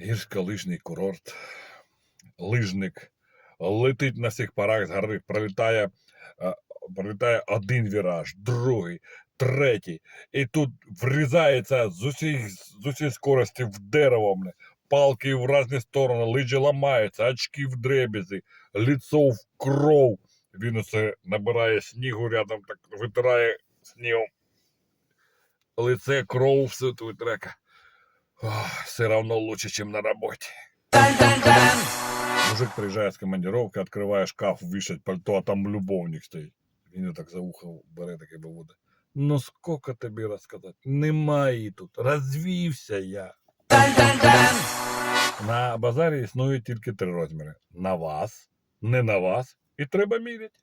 гірськолижний курорт, лижник, летить на всіх парах з гори, пролітає, е, пролітає один віраж, другий, третій. І тут врізається з усіх, з усіх скорості в дерево, палки в різні сторони, лижі ламаються, очки в дребезі, лицо в кров. Він усе набирає снігу рядом, так витирає снігом. Лице, кров, все тут витрека. Ох, все равно лучше, ніж на роботі. Мужик приїжджає з командировки, відкриває шкаф, вішать пальто, а там любовник стоїть. Він його так за ухо бере таке буде. Ну скільки тобі розказати? Немає її тут. Розвівся я. На базарі існує тільки три розміри: на вас, не на вас, і треба міряти.